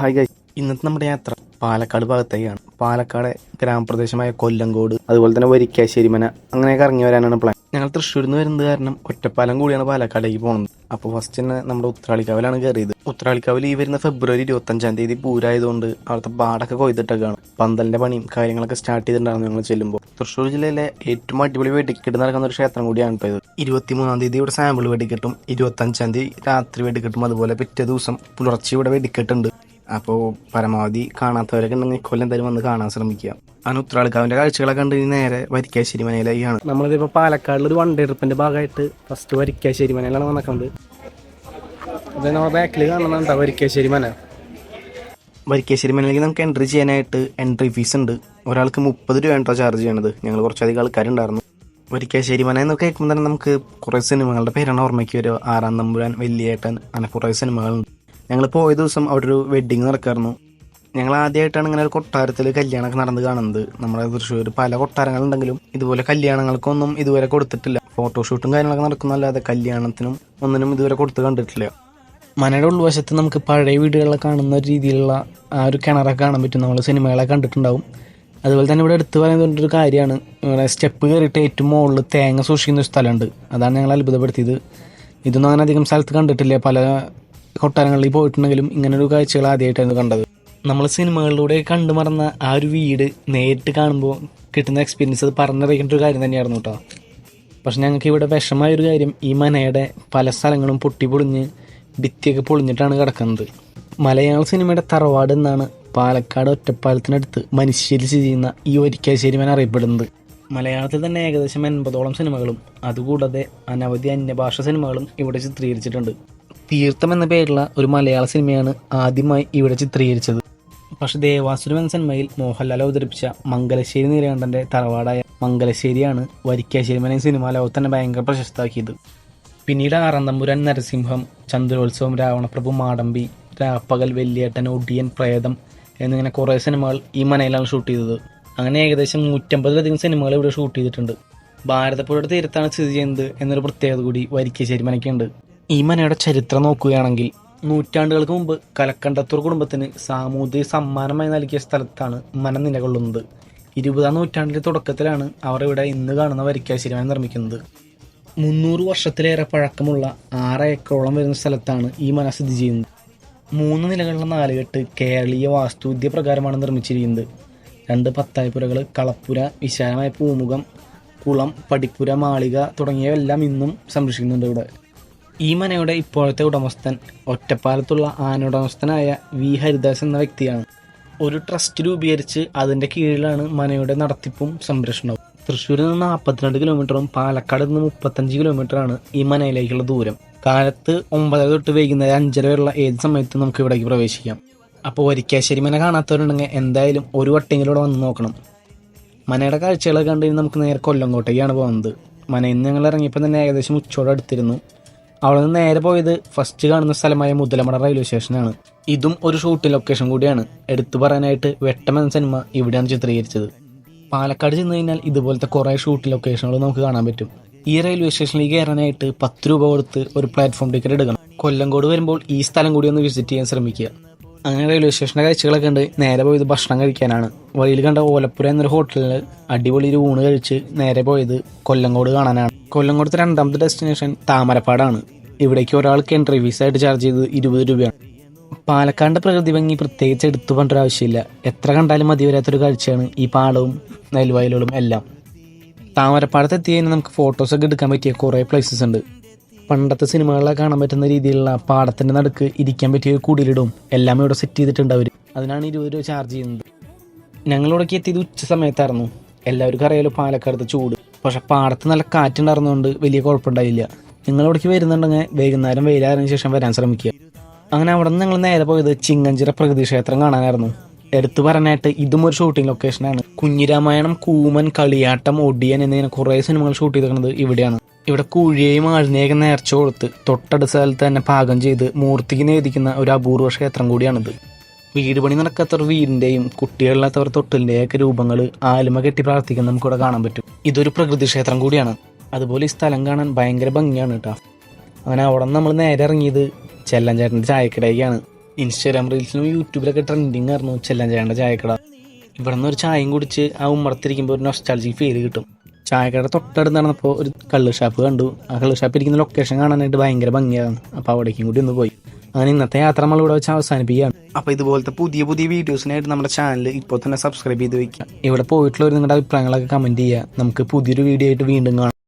Hi guys ഇന്നത്തെ നമ്മുടെ യാത്ര പാലക്കാട് ഭാഗത്തേക്കാണ് പാലക്കാട് ഗ്രാമപ്രദേശമായ കൊല്ലങ്കോട് അതുപോലെ തന്നെ വരിക്കാശ്ശേരി മന അങ്ങനെയൊക്കെ ഇറങ്ങി വരാനാണ് പ്ലാൻ ഞങ്ങൾ തൃശ്ശൂരിൽ നിന്ന് വരുന്നത് കാരണം ഒറ്റപ്പാലം കൂടിയാണ് പാലക്കാടേക്ക് പോകുന്നത് അപ്പോൾ ഫസ്റ്റ് തന്നെ നമ്മുടെ ഉത്രാളിക്കാവിലാണ് കയറിയത്. ഉത്രാളിക്കാവിൽ ഈ വരുന്ന ഫെബ്രുവരി ഇരുപത്തഞ്ചാം തീയതി പൂരായതുകൊണ്ട് അവിടുത്തെ പാടൊക്കെ കൊയ്തിട്ടൊക്കെയാണ് പന്തലിന്റെ പണിയും കാര്യങ്ങളൊക്കെ സ്റ്റാർട്ട് ചെയ്തിട്ടുണ്ടായിരുന്നു ഞങ്ങൾ ചെല്ലുമ്പോൾ. തൃശ്ശൂർ ജില്ലയിലെ ഏറ്റവും അടിപൊളി വെടിക്കെട്ട് നടക്കുന്ന ഒരു ക്ഷേത്രം കൂടിയാണ് ഇപ്പോൾ ഇത്. ഇരുപത്തിമൂന്നാം തീയതി ഇവിടെ സാമ്പിൾ വെടിക്കെട്ടും ഇരുപത്തഞ്ചാം തീയതി രാത്രി വെടിക്കെട്ടും അതുപോലെ പിറ്റേ ദിവസം പുലർച്ചെ ഇവിടെ വെടിക്കെട്ടുണ്ട്. അപ്പോൾ പരമാവധി കാണാത്തവരൊക്കെ ഉണ്ടെങ്കിൽ കൊല്ലം തരും വന്ന് കാണാൻ ശ്രമിക്കുക. അങ്ങനെ ഉത്രാളിക്കാവിന്റെ കാഴ്ചകളൊക്കെ കണ്ട് ഇനി നേരെ വരിക്കാശ്ശേരി മനയിലേക്കാണ് നമ്മളിതിപ്പോൾ പാലക്കാടിൽ ഒരു വൺ ഡേ ട്രിപ്പിന്റെ ഭാഗമായിട്ട് ഫസ്റ്റ് വരിക്കാശ്ശേരി മനയിലാണ് വന്നിട്ടുണ്ട് ഇത് നമ്മുടെ ബാക്കിൽ കാണുന്നുണ്ടോ വരിക്കാശ്ശേരി മന വരിക്കാശ്ശേരി മനയിലേക്ക് നമുക്ക് എൻട്രി ചെയ്യാനായിട്ട് എൻട്രി ഫീസ് ഉണ്ട്. ഒരാൾക്ക് മുപ്പത് രൂപയാണ് ചാർജ് ചെയ്യണത്. ഞങ്ങൾ കുറച്ചധികം ആൾക്കാരുണ്ടായിരുന്നു. വരിക്കാശ്ശേരി മന എന്ന് കേൾക്കുമ്പോൾ തന്നെ നമുക്ക് കുറേ സിനിമകളുടെ പേരാണ് ഓർമ്മയ്ക്ക് വരിക. ആറാം തമ്പുരാൻ വലിയേട്ടൻ അങ്ങനെ കുറേ സിനിമകളുണ്ട്. ഞങ്ങൾ പോയ ദിവസം അവിടെ ഒരു വെഡ്ഡിങ് നടക്കായിരുന്നു. ഞങ്ങൾ ആദ്യമായിട്ടാണ് ഇങ്ങനെ ഒരു കൊട്ടാരത്തിൽ കല്യാണമൊക്കെ നടന്ന് കാണുന്നത്. നമ്മുടെ തൃശ്ശൂർ പല കൊട്ടാരങ്ങളുണ്ടെങ്കിലും ഇതുപോലെ കല്യാണങ്ങൾക്കൊന്നും ഇതുവരെ കൊടുത്തിട്ടില്ല. ഫോട്ടോഷൂട്ടും കാര്യങ്ങളൊക്കെ നടക്കുന്നല്ലാതെ കല്യാണത്തിനും ഒന്നിനും ഇതുവരെ കൊടുത്ത് കണ്ടിട്ടില്ല. മനയുടെ ഉൾവശത്ത് നമുക്ക് പഴയ വീടുകളിലൊക്കെ കാണുന്ന രീതിയിലുള്ള ആ ഒരു കിണറൊക്കെ കാണാൻ പറ്റും. നമ്മൾ സിനിമകളെ കണ്ടിട്ടുണ്ടാവും. അതുപോലെ തന്നെ ഇവിടെ എടുത്തു പറയുന്ന ഒരു കാര്യമാണ്. ഇവിടെ സ്റ്റെപ്പ് കയറിയിട്ട് ഏറ്റവും മുകളിൽ തേങ്ങ സൂക്ഷിക്കുന്ന ഒരു സ്ഥലമുണ്ട്. അതാണ് ഞങ്ങൾ അത്ഭുതപ്പെടുത്തിയത്. ഇതൊന്നും അങ്ങനെ അധികം സ്ഥലത്ത് കണ്ടിട്ടില്ല. പല കൊട്ടാരങ്ങളിൽ പോയിട്ടുണ്ടെങ്കിലും ഇങ്ങനൊരു കാഴ്ചകൾ ആദ്യമായിട്ടാണ് കണ്ടത്. നമ്മൾ സിനിമകളിലൂടെ കണ്ടു മറന്ന ആ ഒരു വീട് നേരിട്ട് കാണുമ്പോൾ കിട്ടുന്ന എക്സ്പീരിയൻസ് അത് പറഞ്ഞറിയിക്കേണ്ട ഒരു കാര്യം തന്നെയായിരുന്നു കേട്ടോ പക്ഷെ ഞങ്ങൾക്ക് ഇവിടെ വിഷമായ ഒരു കാര്യം ഈ മനയുടെ പല സ്ഥലങ്ങളും പൊട്ടി പൊളിഞ്ഞ് ഭിത്തിയൊക്കെ പൊളിഞ്ഞിട്ടാണ് കിടക്കുന്നത്. മലയാള സിനിമയുടെ തറവാട് എന്നാണ് പാലക്കാട് ഒറ്റപ്പാലത്തിനടുത്ത് മനുഷ്യരിൽ സ്ഥിതി ചെയ്യുന്ന ഈ ഒരിക്കാശ്ശേരി മന അറിയപ്പെടുന്നത്. മലയാളത്തിൽ തന്നെ ഏകദേശം എൺപതോളം സിനിമകളും അതുകൂടാതെ അനവധി അന്യഭാഷ സിനിമകളും ഇവിടെ ചിത്രീകരിച്ചിട്ടുണ്ട്. തീർത്ഥം എന്ന പേരുള്ള ഒരു മലയാള സിനിമയാണ് ആദ്യമായി ഇവിടെ ചിത്രീകരിച്ചത്. പക്ഷെ ദേവാസുരം എന്ന സിനിമയിൽ മോഹൻലാൽ അവതരിപ്പിച്ച മംഗലശ്ശേരി നീലകണ്ഠന്റെ തറവാടായ മംഗലശ്ശേരിയാണ് വരിക്കാശ്ശേരി മന സിനിമ ലോകത്ത് തന്നെ ഭയങ്കര പ്രശസ്തമാക്കിയത്. പിന്നീട് ആറന്തമ്പുരാൻ നരസിംഹം ചന്ദ്രോത്സവം രാവണപ്രഭു മാടമ്പി രാപ്പകൽ വെല്ലിയേട്ടൻ ഒടിയൻ പ്രേതം എന്നിങ്ങനെ കുറേ സിനിമകൾ ഈ മനയിലാണ് ഷൂട്ട് ചെയ്തത്. അങ്ങനെ ഏകദേശം നൂറ്റമ്പതിലധികം സിനിമകൾ ഇവിടെ ഷൂട്ട് ചെയ്തിട്ടുണ്ട്. ഭാരതപ്പുഴയുടെ തീരത്താണ് സ്ഥിതി ചെയ്യുന്നത് എന്നൊരു പ്രത്യേകത കൂടി വരിക്കശ്ശേരി മനയ്ക്കുണ്ട് ഈ മനയുടെ ചരിത്രം നോക്കുകയാണെങ്കിൽ നൂറ്റാണ്ടുകൾക്ക് മുമ്പ് കലക്കണ്ടത്തൂർ കുടുംബത്തിന് സാമൂതിരി സമ്മാനമായി നൽകിയ സ്ഥലത്താണ് മന നിലകൊള്ളുന്നത്. ഇരുപതാം നൂറ്റാണ്ടിന്റെ തുടക്കത്തിലാണ് അവർ ഇവിടെ ഇന്ന് കാണുന്ന വരിക്കാശ്ശേരി നിർമ്മിക്കുന്നത്. മുന്നൂറ് വർഷത്തിലേറെ പഴക്കമുള്ള ആറ് ഏക്കറോളം വരുന്ന സ്ഥലത്താണ് ഈ മന സ്ഥിതി ചെയ്യുന്നത്. മൂന്ന് നിലകളുള്ള നാലുകെട്ട് കേരളീയ വാസ്തുവിദ്യ പ്രകാരമാണ് നിർമ്മിച്ചിരിക്കുന്നത്. രണ്ട് പത്തായപ്പുരകൾ കളപ്പുര വിശാലമായ പൂമുഖം കുളം പടിപ്പുര മാളിക തുടങ്ങിയവയെല്ലാം ഇന്നും സംരക്ഷിക്കുന്നുണ്ട് ഇവിടെ. ഈ മനയുടെ ഇപ്പോഴത്തെ ഉടമസ്ഥൻ ഒറ്റപ്പാലത്തുള്ള ആനുടമസ്ഥനായ വി. ഹരിദാസ് എന്ന വ്യക്തിയാണ്. ഒരു ട്രസ്റ്റ് രൂപീകരിച്ച് അതിന്റെ കീഴിലാണ് മനയുടെ നടത്തിപ്പും സംരക്ഷണവും. തൃശ്ശൂരിൽ നിന്ന് നാൽപ്പത്തിരണ്ട് കിലോമീറ്ററും പാലക്കാട് നിന്ന് മുപ്പത്തഞ്ച് കിലോമീറ്ററാണ് ഈ മനയിലേക്കുള്ള ദൂരം. കാലത്ത് ഒമ്പതര തൊട്ട് വൈകുന്നേരം അഞ്ചര വരെയുള്ള ഏത് സമയത്തും നമുക്ക് ഇവിടേക്ക് പ്രവേശിക്കാം. അപ്പോൾ ഒരിക്കാശ്ശേരി മന കാണാത്തവരുണ്ടെങ്കിൽ എന്തായാലും ഒരു വട്ടെങ്കിലും വന്ന് നോക്കണം. മനയുടെ കാഴ്ചകളൊക്കെ കണ്ടുകഴിഞ്ഞാൽ നമുക്ക് നേരെ കൊല്ലങ്കോട്ടേക്കാണ് പോകുന്നത്. മനയിൽ നിന്ന് ഞങ്ങൾ ഇറങ്ങിയപ്പോൾ തന്നെ ഏകദേശം ഉച്ചയോടെ അടുത്തിരുന്നു. അവിടെ നിന്ന് നേരെ പോയത് ഫസ്റ്റ് കാണുന്ന സ്ഥലമായ മുതലമട റെയിൽവേ സ്റ്റേഷനാണ് ഇതും ഒരു ഷൂട്ടിംഗ് ലൊക്കേഷൻ കൂടിയാണ്. എടുത്തു പറയാനായിട്ട് വെട്ടം എന്ന സിനിമ ഇവിടെയാണ് ചിത്രീകരിച്ചത്. പാലക്കാട് ചെന്ന് കഴിഞ്ഞാൽ ഇതുപോലത്തെ കുറേ ഷൂട്ടിംഗ് ലൊക്കേഷനുകൾ നമുക്ക് കാണാൻ പറ്റും. ഈ റെയിൽവേ സ്റ്റേഷനിലേക്ക് കയറാനായിട്ട് പത്ത് രൂപ കൊടുത്ത് ഒരു പ്ലാറ്റ്ഫോം ടിക്കറ്റ് എടുക്കണം. കൊല്ലംകോട് വരുമ്പോൾ ഈ സ്ഥലം കൂടി ഒന്ന് വിസിറ്റ് ചെയ്യാൻ ശ്രമിക്കുക. അങ്ങനെ റെയിൽവേ സ്റ്റേഷന്റെ കാഴ്ചകളൊക്കെ ഉണ്ട് നേരെ പോയത് ഭക്ഷണം കഴിക്കാനാണ്. വഴിയിൽ കണ്ട ഓലപ്പുര എന്നൊരു ഹോട്ടലിൽ അടിപൊളി ഒരു ഊണ് കഴിച്ച് നേരെ പോയത് കൊല്ലംകോട് കാണാനാണ്. കൊല്ലങ്കോടത്തെ രണ്ടാമത്തെ ഡെസ്റ്റിനേഷൻ താമരപ്പാടാണ്. ഇവിടേക്ക് ഒരാൾക്ക് എൻട്രി ഫീസ് ആയിട്ട് ചാർജ് ചെയ്തത് ഇരുപത് രൂപയാണ്. പാലക്കാടിന്റെ പ്രകൃതി ഭംഗി പ്രത്യേകിച്ച് എടുത്തു പറഞ്ഞ ആവശ്യമില്ല. എത്ര കണ്ടാലും മതി വരാത്തൊരു കാഴ്ചയാണ് ഈ പാടവും നെൽവയലുകളും എല്ലാം. താമരപ്പാടത്ത് എത്തി കഴിഞ്ഞാൽ നമുക്ക് ഫോട്ടോസൊക്കെ എടുക്കാൻ പറ്റിയ കുറേ പ്ലേസസ് ഉണ്ട്. പണ്ടത്തെ സിനിമകളിലൊക്കെ കാണാൻ പറ്റുന്ന രീതിയിലുള്ള പാടത്തിന്റെ നടുക്ക് ഇരിക്കാൻ പറ്റിയ കുടിലിടും എല്ലാം ഇവിടെ സെറ്റ് ചെയ്തിട്ടുണ്ട് അവർ അതിനാണ് ഇരുപത് രൂപ ചാർജ് ചെയ്യുന്നത്. ഞങ്ങളിവിടേക്ക് എത്തിയത് ഉച്ച സമയത്തായിരുന്നു. എല്ലാവർക്കും അറിയാലോ പാലക്കാടത്തെ ചൂട്. പക്ഷെ പാടത്ത് നല്ല കാറ്റുണ്ടായിരുന്നതുകൊണ്ട് വലിയ കുഴപ്പമുണ്ടായില്ല. നിങ്ങൾ ഇവിടേക്ക് വരുന്നുണ്ടെങ്കിൽ വൈകുന്നേരം വെയിലായതിനു ശേഷം വരാൻ ശ്രമിക്കുക. അങ്ങനെ അവിടെ നിന്ന് ഞങ്ങൾ നേരെ പോയത് ചിങ്ങഞ്ചിറ പ്രകൃതി ക്ഷേത്രം കാണാനായിരുന്നു. എടുത്തു പറയാനായിട്ട് ഇതും ഒരു ഷൂട്ടിംഗ് ലൊക്കേഷനാണ് കുഞ്ഞിരാമായണം കൂമൻ കളിയാട്ടം ഒടിയൻ എന്നിങ്ങനെ കുറേ സിനിമകൾ ഷൂട്ട് ചെയ്തിരിക്കുന്നത് ഇവിടെയാണ്. ഇവിടെ കുഴിയെയും ആഴിനെയൊക്കെ നേർച്ച കൊടുത്ത് തൊട്ടടുത്ത സ്ഥലത്ത് തന്നെ പാകം ചെയ്ത് മൂർത്തിക്ക് നേദിക്കുന്ന ഒരു അപൂർവ ക്ഷേത്രം കൂടിയാണിത്. വീട് പണി നടക്കാത്തവർ വീടിന്റെയും കുട്ടികളില്ലാത്തവർ തൊട്ടിലിന്റെയും ഒക്കെ രൂപങ്ങൾ ആലുമ കെട്ടി പ്രാർത്ഥിക്കുന്ന നമുക്കിവിടെ കാണാൻ പറ്റും. ഇതൊരു പ്രകൃതി ക്ഷേത്രം കൂടിയാണ്. അതുപോലെ ഈ സ്ഥലം കാണാൻ ഭയങ്കര ഭംഗിയാണ് കേട്ടോ. അങ്ങനെ അവിടെ നിന്ന് നമ്മൾ നേരെ ഇറങ്ങിയത് ചെല്ലഞ്ചേട്ടന്റെ ചായക്കടയ്ക്കാണ് ഇൻസ്റ്റാഗ്രാം റീൽസിലും യൂട്യൂബിലൊക്കെ ട്രെൻഡിങ് ആയിരുന്നു ചെയ്യേണ്ട ചായക്കട. ഇവിടെ നിന്ന് ഒരു ചായയും കുടിച്ച് ആ ഉമ്മറത്തിരിക്കുമ്പോൾ ഒരു നൊസ്റ്റാൾജി ഫീൽ കിട്ടും. ചായക്കട തൊട്ടടുത്ത് നടന്നപ്പോൾ ഒരു കള്ള് ഷാപ്പ് കണ്ടു. ആ കള്ള് ഷാപ്പ് ഇരിക്കുന്ന ലൊക്കേഷൻ കാണാനായിട്ട് ഭയങ്കര ഭംഗിയാണ്. അപ്പോൾ അവിടേക്കും കൂടി ഒന്ന് പോയി. അങ്ങനെ ഇന്നത്തെ യാത്ര നമ്മൾ ഇവിടെ വെച്ച് അവസാനിപ്പിക്കാം അപ്പോൾ ഇതുപോലത്തെ പുതിയ പുതിയ വീഡിയോസിനായിട്ട് നമ്മുടെ ചാനൽ ഇപ്പോൾ തന്നെ സബ്സ്ക്രൈബ് ചെയ്ത് വെക്കുക. ഇവിടെ പോയിട്ടുള്ള ഒരു നിങ്ങളുടെ അഭിപ്രായങ്ങളൊക്കെ കമന്റ് ചെയ്യുക. നമുക്ക് പുതിയൊരു വീഡിയോ ആയിട്ട് വീണ്ടും കാണാം.